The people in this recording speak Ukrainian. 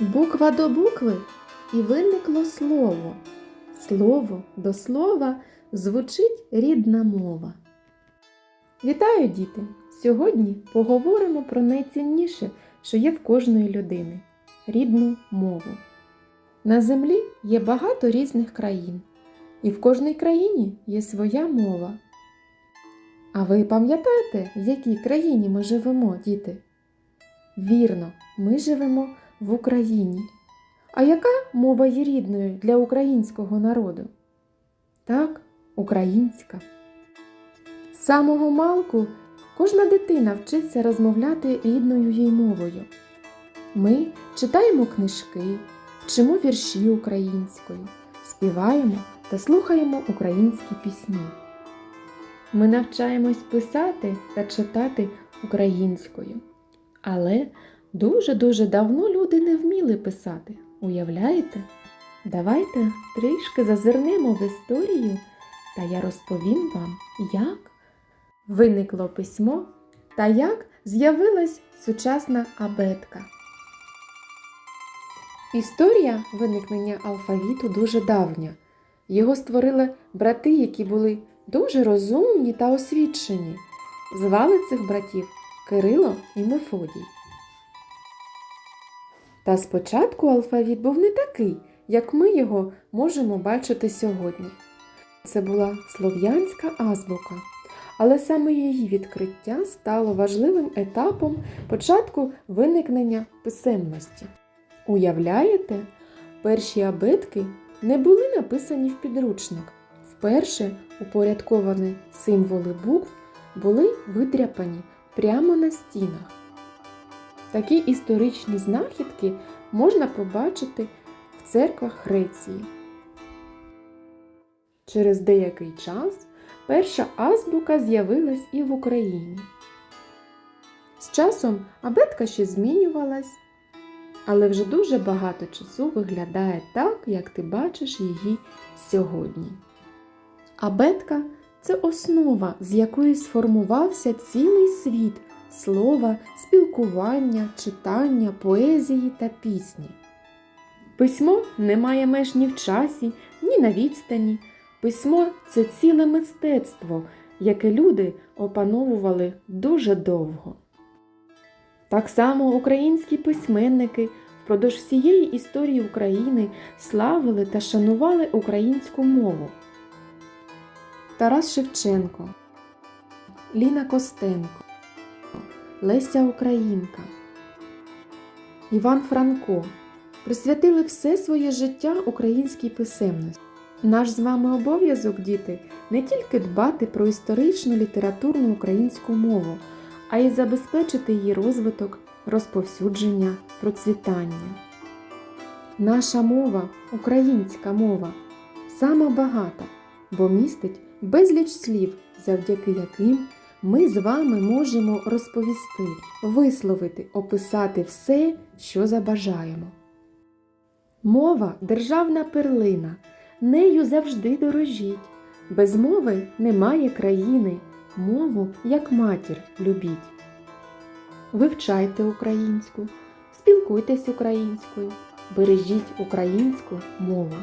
Буква до букви і виникло слово. Слово до слова звучить рідна мова. Вітаю, діти! Сьогодні поговоримо про найцінніше, що є в кожної людини рідну мову. На землі є багато різних країн, і в кожній країні є своя мова. А ви пам'ятаєте, в якій країні ми живемо, діти? Вірно, ми живемо в Україні. А яка мова є рідною для українського народу? Так, українська. З самого малку кожна дитина вчиться розмовляти рідною їй мовою. Ми читаємо книжки, вчимо вірші українською, співаємо та слухаємо українські пісні. Ми навчаємось писати та читати українською. Але дуже-дуже давно люди не вміли писати. Уявляєте? Давайте трішки зазирнемо в історію, та я розповім вам, як виникло письмо та як з'явилась сучасна абетка. Історія виникнення алфавіту дуже давня. Його створили брати, які були дуже розумні та освічені. Звали цих братів Кирило і Мефодій. Та спочатку алфавіт був не такий, як ми його можемо бачити сьогодні. Це була слов'янська азбука, але саме її відкриття стало важливим етапом початку виникнення писемності. Уявляєте, перші абетки не були написані в підручник. Вперше упорядковані символи букв були видряпані прямо на стінах. Такі історичні знахідки можна побачити в церквах Греції. Через деякий час перша азбука з'явилась і в Україні. З часом абетка ще змінювалась, але вже дуже багато часу виглядає так, як ти бачиш її сьогодні. Абетка це основа, з якої сформувався цілий світ слова, спілкування, читання, поезії та пісні. Письмо не має меж ні в часі, ні на відстані. Письмо це ціле мистецтво, яке люди опановували дуже довго. Так само українські письменники впродовж всієї історії України славили та шанували українську мову. Тарас Шевченко, Ліна Костенко, Леся Українка, Іван Франко присвятили все своє життя українській писемності. Наш з вами обов'язок, діти, не тільки дбати про історичну літературну українську мову, а й забезпечити її розвиток, розповсюдження, процвітання. Наша мова, українська мова, сама багата, бо містить безліч слів, завдяки яким ми з вами можемо розповісти, висловити, описати все, що забажаємо. Мова державна перлина, нею завжди дорожіть. Без мови немає країни, мову як матір любіть. Вивчайте українську, спілкуйтесь українською, бережіть українську мову.